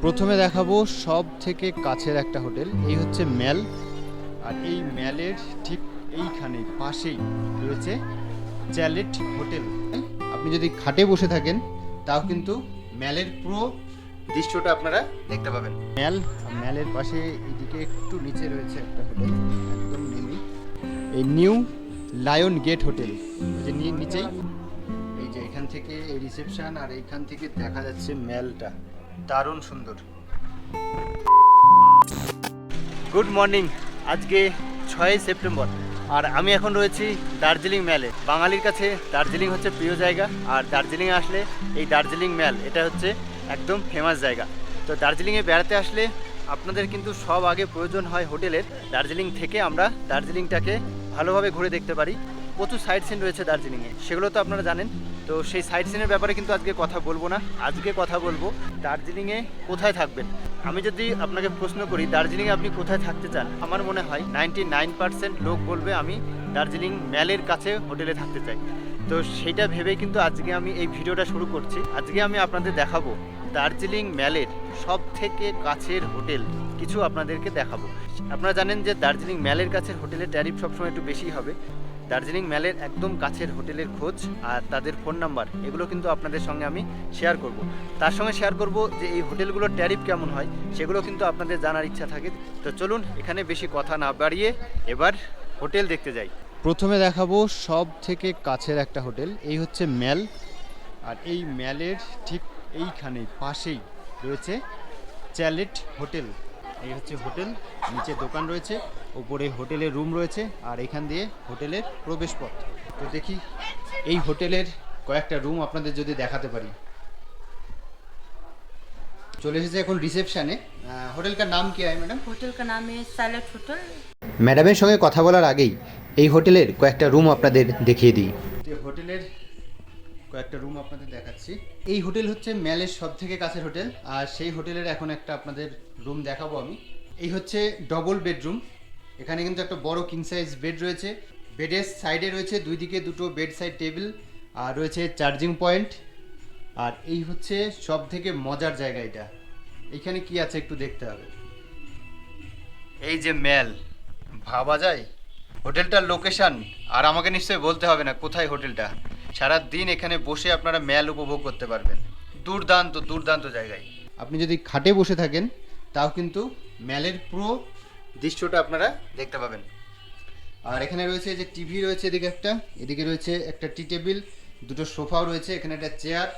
প্রথমে দেখাবো সব থেকে কাছের একটা হোটেল। এই হচ্ছে ম্যাল। আর এই ম্যালের ঠিক এইখানে পাশেই রয়েছে চ্যালেট হোটেল। আপনি যদি খাটে বসে থাকেন, তাও কিন্তু ম্যালের পুরো দৃশ্যটা আপনারা দেখতে পাবেন। ম্যাল ম্যালের পাশে এইদিকে একটু নিচে রয়েছে একটা হোটেল, একদম নেমে এই নিউ লায়ন গেট হোটেল যে নি- নিচেই। এই যে এখান থেকে এই রিসেপশন, আর এইখান থেকে দেখা যাচ্ছে ম্যালটা। দারুণ সুন্দর। গুড মর্নিং আজকে ছয় সেপ্টেম্বর, আর আমি এখন রয়েছি দার্জিলিং ম্যালে বাঙালির কাছে দার্জিলিং হচ্ছে প্রিয় জায়গা, আর দার্জিলিংয়ে আসলে এই দার্জিলিং ম্যাল এটা হচ্ছে একদম ফেমাস জায়গা। তো দার্জিলিংয়ে বেড়াতে আসলে আপনাদের কিন্তু সব আগে প্রয়োজন হয় হোটেলের। দার্জিলিং থেকে আমরা দার্জিলিংটাকে ভালোভাবে ঘুরে দেখতে পারি। প্রচুর সাইট সিন রয়েছে দার্জিলিংয়ে সেগুলো তো আপনারা জানেন। তো সেই সাইট সিনের ব্যাপারে কিন্তু আজকে কথা বলব না। আজকে কথা বলব দার্জিলিংয়ে কোথায় থাকবেন? আমি যদি আপনাকে প্রশ্ন করি, দার্জিলিংয়ে আপনি কোথায় থাকতে চান? আমার মনে হয় নাইনটি নাইন পার্সেন্ট লোক বলবে আমি দার্জিলিং ম্যালের কাছে হোটেলে থাকতে চাই। তো সেইটা ভেবেই কিন্তু আজকে আমি এই ভিডিওটা শুরু করছি। আজকে আমি আপনাদের দেখাবো দার্জিলিং ম্যালের সব থেকে কাছের হোটেল কিছু আপনাদেরকে দেখাবো। আপনারা জানেন যে দার্জিলিং ম্যালের কাছের হোটেলের ট্যারিফ সবসময় একটু বেশি হবে। দার্জিলিং ম্যালের একদম কাছের হোটেলের খোঁজ আর তাদের ফোন নাম্বার, এগুলো কিন্তু আপনাদের সঙ্গে আমি শেয়ার করব। তার সঙ্গে শেয়ার করব যে এই হোটেলগুলোর ট্যারিফ কেমন হয়, সেগুলো কিন্তু আপনাদের জানার ইচ্ছা থাকে। তো চলুন, এখানে বেশি কথা না বাড়িয়ে এবার হোটেল দেখতে যাই। প্রথমে দেখাবো সব থেকে কাছের একটা হোটেল, এই হচ্ছে ম্যাল। আর এই ম্যালের ঠিক এইখানে পাশেই রয়েছে চ্যালেট হোটেল। এই হচ্ছে হোটেল, নিচে দোকান রয়েছে। ওপরে হোটেলের রুম রয়েছে আর এখান দিয়ে হোটেলের প্রবেশপথ। তো দেখি এই হোটেলের কয়েকটা রুম আপনাদের যদি দেখাতে পারি। চলে এসেছে এখন রিসেপশানে। হোটেলটার নাম কি হয় ম্যাডাম? হোটেলটার নাম সাইলেট হোটেল ম্যাডামের সঙ্গে কথা বলার আগেই এই হোটেলের কয়েকটা রুম আপনাদের দেখিয়ে দিই। হোটেলের কয়েকটা রুম আপনাদের দেখাচ্ছি। এই হোটেল হচ্ছে ম্যালের সব থেকে কাছের হোটেল। আর সেই হোটেলের এখন একটা আপনাদের রুম দেখাবো আমি। এই হচ্ছে ডবল বেডরুম। এখানে কিন্তু একটা বড় কিং সাইজ বেড রয়েছে। বেডের সাইডে রয়েছে দুই দিকে দুটো বেড সাইড টেবিল আর রয়েছে চার্জিং পয়েন্ট আর এই হচ্ছে সব থেকে মজার জায়গা এটা। এখানে কি আছে একটু দেখতে হবে। এই যে ম্যাল, ভাবা যায়? হোটেলটার লোকেশন আর আমাকে নিশ্চয়ই বলতে হবে না কোথায় হোটেলটা। সারা দিন এখানে বসে আপনারা ম্যাল উপভোগ করতে পারবেন। দুর্দান্ত দুর্দান্ত জায়গায়। আপনি যদি খাটে বসে থাকেন, তাও কিন্তু ম্যালের পুরো দৃশ্যটা আপনারা দেখতে পাবেন। আর এখানে রয়েছে যে টিভি রয়েছে এদিকে একটা, এদিকে রয়েছে একটা টি টেবিল, দুটো সোফাও রয়েছে, এখানে একটা চেয়ার,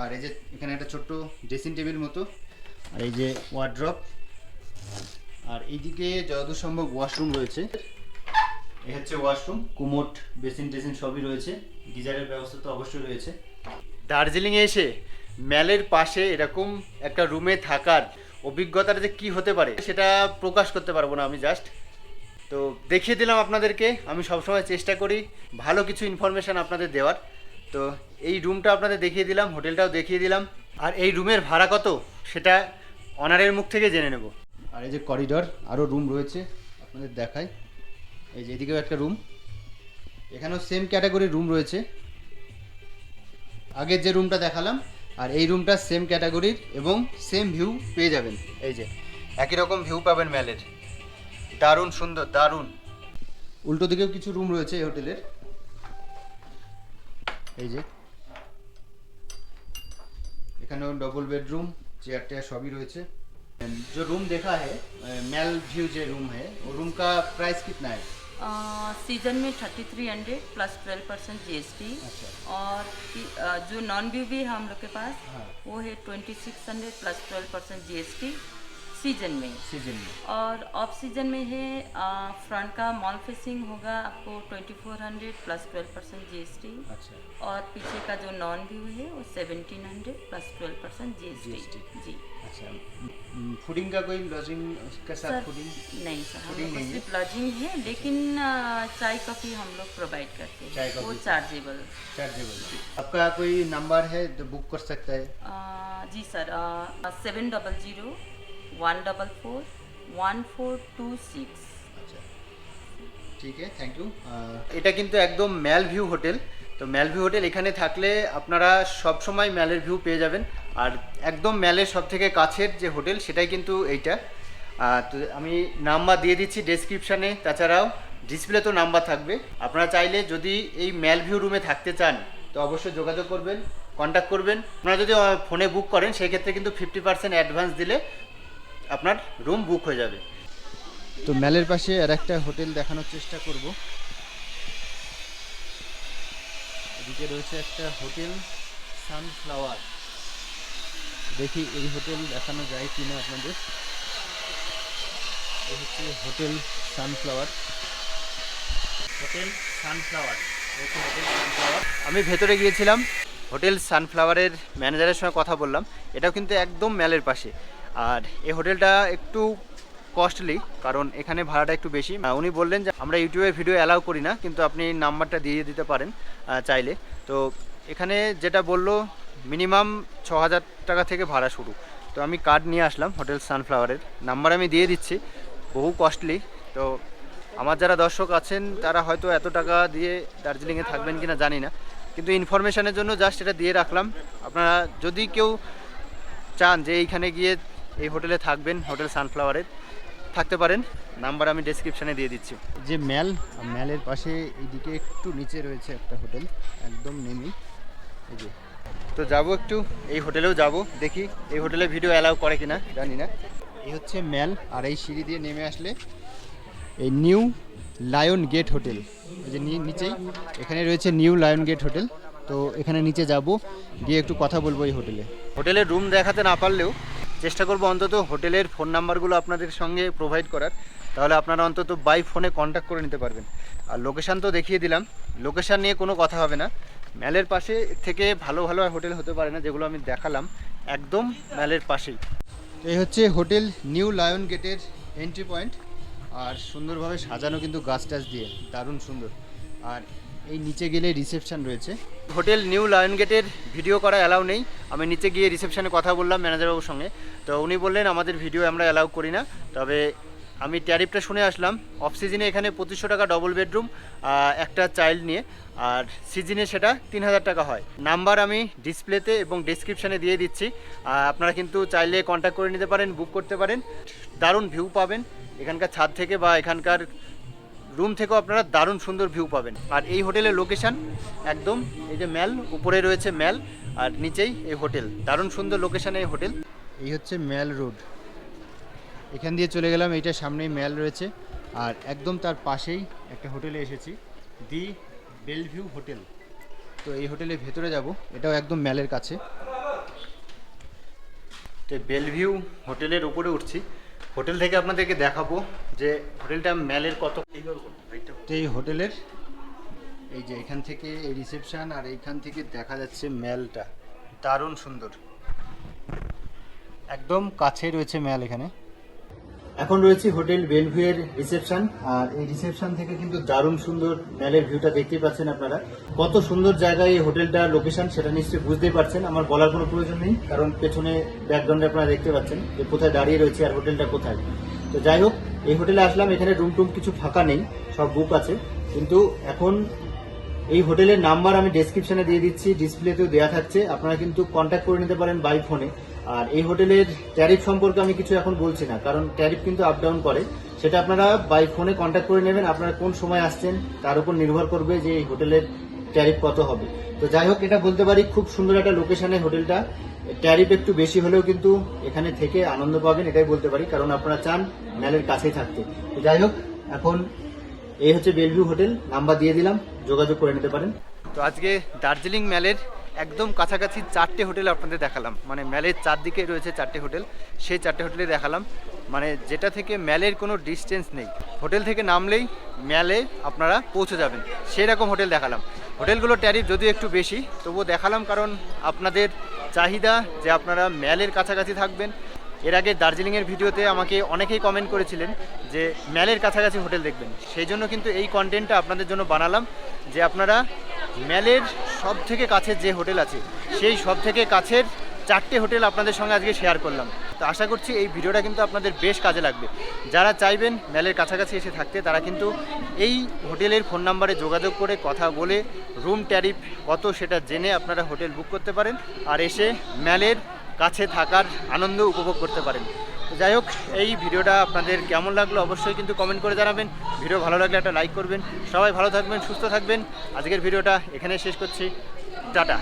আর এই যে এখানে একটা ছোট্ট ড্রেসিং টেবিল মতো, আর এই যে ওয়ার্ড্রপ, আর এইদিকে যতদূর সম্ভব ওয়াশরুম রয়েছে। এ হচ্ছে ওয়াশরুম, কুমোট, বেসিন টেসিন সবই রয়েছে গিজারের ব্যবস্থা তো অবশ্যই রয়েছে। দার্জিলিংয়ে এসে ম্যালের পাশে এরকম একটা রুমে থাকার অভিজ্ঞতাটা যে কী হতে পারে, সেটা প্রকাশ করতে পারব না আমি জাস্ট তো দেখিয়ে দিলাম আপনাদেরকে, আমি সবসময় চেষ্টা করি ভালো কিছু ইনফরমেশান আপনাদের দেওয়ার। তো এই রুমটা আপনাদের দেখিয়ে দিলাম, হোটেলটাও দেখিয়ে দিলাম। আর এই রুমের ভাড়া কত, সেটা অনারের মুখ থেকে জেনে নেব। আর এই যে করিডর আরও রুম রয়েছে, আপনাদের দেখাই। এই যে এদিকেও একটা রুম এখানেও সেম ক্যাটাগরির রুম রয়েছে। আগের যে রুমটা দেখালাম আর এই রুমটা সেম ক্যাটাগরির এবং সেম ভিউ পেয়ে যাবেন এই যে একই রকম ভিউ পাবেন ম্যালের দারুণ সুন্দর দারুণ উল্টো দিকেও কিছু রুম রয়েছে এই হোটেলের এই যে এখানেও डबल बेडरूम चेयर टेयर सभी रहे जो रूम देखा है मेल व्यू जो रूम है वो रूम का प्राइस कितना है सीज़न में thirty three hundred plus twelve percent G S T. और जो नॉन व्यू भी है हम लोग के पास हाँ। वो है twenty six hundred plus twelve percent G S T season में। सीज़न में। और ऑफ़ सीज़न में है फ्रंट का मॉल फेसिंग होगा आपको twenty four hundred plus twelve percent जी अच्छा। और पीछे का जो नॉन व्यू है वो seventeen hundred plus twelve percent जी जी। अच्छा। फूडिंग का कोई लॉजिंग के साथ फूडिंग नहीं सर हम लोग है? सिर्फ़ लॉजिंग है लेकिन चाय कॉफ़ी हम लोग प्रोवाइड करते हैं। वो चार्जेबल चार्जेबल आपका कोई नंबर है जो बुक कर सकता है? जी sir seven double zero one double four one four two six ঠিক আছে থ্যাংক ইউ এটা কিন্তু একদম ম্যাল ভিউ হোটেল তো ম্যাল ভিউ হোটেল এখানে থাকলে আপনারা সব সময় ম্যালের ভিউ পেয়ে যাবেন। আর একদম ম্যালের সব থেকে কাছের যে হোটেল সেটাই কিন্তু এইটা। তো আমি নাম্বার দিয়ে দিচ্ছি ডেসক্রিপশানে তাছাড়াও ডিসপ্লে তো নাম্বার থাকবে। আপনারা চাইলে যদি এই ম্যাল ভিউ রুমে থাকতে চান, তো অবশ্যই যোগাযোগ করবেন কন্ট্যাক্ট করবেন। আপনারা যদি ফোনে বুক করেন সেই ক্ষেত্রে কিন্তু ফিফটি পার্সেন্ট অ্যাডভান্স দিলে আপনার রুম বুক হয়ে যাবে। তো ম্যালের পাশে আর একটা হোটেল দেখানোর চেষ্টা করব। এদিকে রয়েছে একটা হোটেল সানফ্লাওয়ার দেখি এই হোটেল দেখানো যায় কিনা আপনাদের। এই হচ্ছে hotel Sunflower hotel Sunflower hotel Sunflower আমি ভেতরে গিয়েছিলাম। হোটেল সানফ্লাওয়ারের ম্যানেজারের সঙ্গে কথা বললাম। এটাও কিন্তু একদম ম্যালের পাশে। আর এই হোটেলটা একটু কস্টলি কারণ এখানে ভাড়াটা একটু বেশি। উনি বললেন যে, আমরা ইউটিউবে ভিডিও অ্যালাউ করি না, কিন্তু আপনি নাম্বারটা দিয়ে দিতে পারেন চাইলে। তো এখানে যেটা বলল মিনিমাম ছ হাজার টাকা থেকে ভাড়া শুরু। তো আমি কার্ড নিয়ে আসলাম, হোটেল সানফ্লাওয়ারের। নাম্বার আমি দিয়ে দিচ্ছি, বহু কস্টলি তো আমার যারা দর্শক আছেন, তারা হয়তো এত টাকা দিয়ে দার্জিলিংয়ে থাকবেন কিনা জানি না। কিন্তু ইনফরমেশনের জন্য জাস্ট এটা দিয়ে রাখলাম। আপনারা যদি কেউ চান যে, এইখানে গিয়ে এই হোটেলে থাকবেন হোটেল সানফ্লাওয়ারের থাকতে পারেন নাম্বার আমি ডেসক্রিপশানে দিয়ে দিচ্ছি। যে ম্যাল ম্যালের পাশে এইদিকে একটু নিচে রয়েছে একটা হোটেল একদম নেমেই এই যে। তো যাব একটু এই হোটেলেও যাব দেখি এই হোটেলে ভিডিও অ্যালাউ করে কিনা জানি না। এই হচ্ছে ম্যাল আর এই সিঁড়ি দিয়ে নেমে আসলে এই নিউ লায়ন গেট হোটেল। এই যে নিচেই এখানে রয়েছে নিউ লায়ন গেট হোটেল। তো এখানে নিচে যাব গিয়ে একটু কথা বলব এই হোটেলে। হোটেলের রুম দেখাতে না পারলেও চেষ্টা করব অন্তত হোটেলের ফোন নাম্বারগুলো আপনাদের সঙ্গে প্রোভাইড করার। তাহলে আপনারা অন্তত বাই ফোনে কন্ট্যাক্ট করে নিতে পারবেন। আর লোকেশান তো দেখিয়ে দিলাম। লোকেশান নিয়ে কোনো কথা হবে না। ম্যালের পাশে থেকে ভালো ভালো হোটেল হতে পারে না, যেগুলো আমি দেখালাম। একদম ম্যালের পাশেই। এই হচ্ছে হোটেল নিউ লায়ন গেটের এন্ট্রি পয়েন্ট আর সুন্দরভাবে সাজানো কিন্তু গাছ টাছ দিয়ে। দারুণ সুন্দর। আর এই নিচে গেলে রিসেপশন রয়েছে। হোটেল নিউ লায়ন গেটের ভিডিও করা অ্যালাউ নেই। আমি নিচে গিয়ে রিসেপশনে কথা বললাম ম্যানেজারবাবুর সঙ্গে। তো উনি বললেন, আমাদের ভিডিও আমরা অ্যালাউ করি না। তবে আমি ট্যারিফটা শুনে আসলাম। অফ সিজনে এখানে পঁচিশশো টাকা ডবল বেডরুম একটা চাইল্ড নিয়ে। আর সিজনে সেটা তিন হাজার টাকা হয়। নাম্বার আমি ডিসপ্লেতে এবং ডিসক্রিপশানে দিয়ে দিচ্ছি। আপনারা কিন্তু চাইলে কন্ট্যাক্ট করে নিতে পারেন বুক করতে পারেন। দারুণ ভিউ পাবেন। এখানকার ছাদ থেকে বা এখানকার রুম থেকেও আপনারা দারুণ সুন্দর ভিউ পাবেন। আর এই হোটেলের লোকেশান একদম এই যে ম্যাল উপরে রয়েছে ম্যাল আর নিচেই এই হোটেল। দারুণ সুন্দর লোকেশানে এই হোটেল। এই হচ্ছে ম্যাল রোড। এখান দিয়ে চলে গেলাম এইটা সামনেই ম্যাল রয়েছে। আর একদম তার পাশেই একটা হোটেলে এসেছি দি বেলভিউ হোটেল। তো এই হোটেলের ভেতরে যাব এটাও একদম ম্যালের কাছে। তো বেলভিউ হোটেলের উপরে উঠছি। হোটেল থেকে আপনাদেরকে দেখাবো যে হোটেলটা ম্যালের কত এই হোটেলের এই যে এখান থেকে এই রিসেপশান আর এইখান থেকে দেখা যাচ্ছে ম্যালটা। দারুণ সুন্দর। একদম কাছে রয়েছে ম্যাল এখানে। এখন রয়েছে হোটেল বেলভিউয়ের রিসেপশন, আর এই রিসেপশন থেকে কিন্তু দারুণ সুন্দর ম্যালের ভিউটা দেখতেই পাচ্ছেন আপনারা। কত সুন্দর জায়গায় এই হোটেলটার লোকেশন সেটা নিশ্চয়ই বুঝতেই পারছেন, আমার বলার কোনো প্রয়োজন নেই, কারণ পেছনে ব্যাকগ্রাউন্ডে আপনারা দেখতে পাচ্ছেন যে কোথায় দাঁড়িয়ে রয়েছে আর হোটেলটা কোথায়। তো যাই হোক, এই হোটেলে আসলাম, এখানে রুম টুম কিছু ফাঁকা নেই, সব বুক আছে, কিন্তু এখন এই হোটেলের নাম্বার আমি ডেসক্রিপশনে দিয়ে দিচ্ছি ডিসপ্লেতেও দেওয়া থাকছে, আপনারা কিন্তু কন্ট্যাক্ট করে নিতে পারেন বাই ফোনে আর এই হোটেলের ট্যারিফ সম্পর্কে আমি কিছু এখন বলছি না, কারণ ট্যারিফ কিন্তু আপ ডাউন করে। সেটা আপনারা বাই ফোনে কন্ট্যাক্ট করে নেবেন, আপনারা কোন সময় আসছেন তার উপর নির্ভর করবে যে এই হোটেলের ট্যারিফ কত হবে। তো যাই হোক, এটা বলতে পারি খুব সুন্দর একটা লোকেশনে হোটেলটা। ট্যারিফ একটু বেশি হলেও কিন্তু এখানে থেকে আনন্দ পাবেন, এটাই বলতে পারি, কারণ আপনারা চান ম্যালের কাছেই থাকতে। তো যাই হোক, এখন এই হচ্ছে বেলভিউ হোটেল, নাম্বার দিয়ে দিলাম, যোগাযোগ করে নিতে পারেন। তো আজকে দার্জিলিং ম্যালের একদম কাছাকাছি চারটে হোটেল আপনাদের দেখালাম। মানে ম্যালের চারদিকে রয়েছে চারটে হোটেল। সেই চারটে হোটেলে দেখালাম। মানে যেটা থেকে ম্যালের কোনো ডিস্টেন্স নেই। হোটেল থেকে নামলেই ম্যালে আপনারা পৌঁছে যাবেন। সেই রকম হোটেল দেখালাম। হোটেলগুলোর ট্যারিফ যদিও একটু বেশি, তবুও দেখালাম কারণ আপনাদের চাহিদা যে আপনারা ম্যালের কাছাকাছি থাকবেন। এর আগে দার্জিলিংয়ের ভিডিওতে আমাকে অনেকেই কমেন্ট করেছিলেন যে ম্যালের কাছাকাছি হোটেল দেখবেন। সেই জন্য কিন্তু এই কন্টেন্টটা আপনাদের জন্য বানালাম যে আপনারা ম্যালের সব থেকে কাছের যে হোটেল আছে, সেই সব থেকে কাছের চারটে হোটেল আপনাদের সঙ্গে আজকে শেয়ার করলাম। তো আশা করছি এই ভিডিওটা কিন্তু আপনাদের বেশ কাজে লাগবে। যারা চাইবেন ম্যালের কাছাকাছি এসে থাকতে, তারা কিন্তু এই হোটেলের ফোন নাম্বারে যোগাযোগ করে কথা বলে রুম ট্যারিফ কত সেটা জেনে আপনারা হোটেল বুক করতে পারেন আর এসে ম্যালের কাছে থাকার আনন্দ উপভোগ করতে পারেন। যাই হোক, এই ভিডিওটা আপনাদের কেমন লাগল অবশ্যই কিন্তু কমেন্ট করে জানাবেন। ভিডিও ভালো লাগলে একটা লাইক করবেন। সবাই ভালো থাকবেন, সুস্থ থাকবেন। আজকের ভিডিওটা এখানে শেষ করছি। টাটা।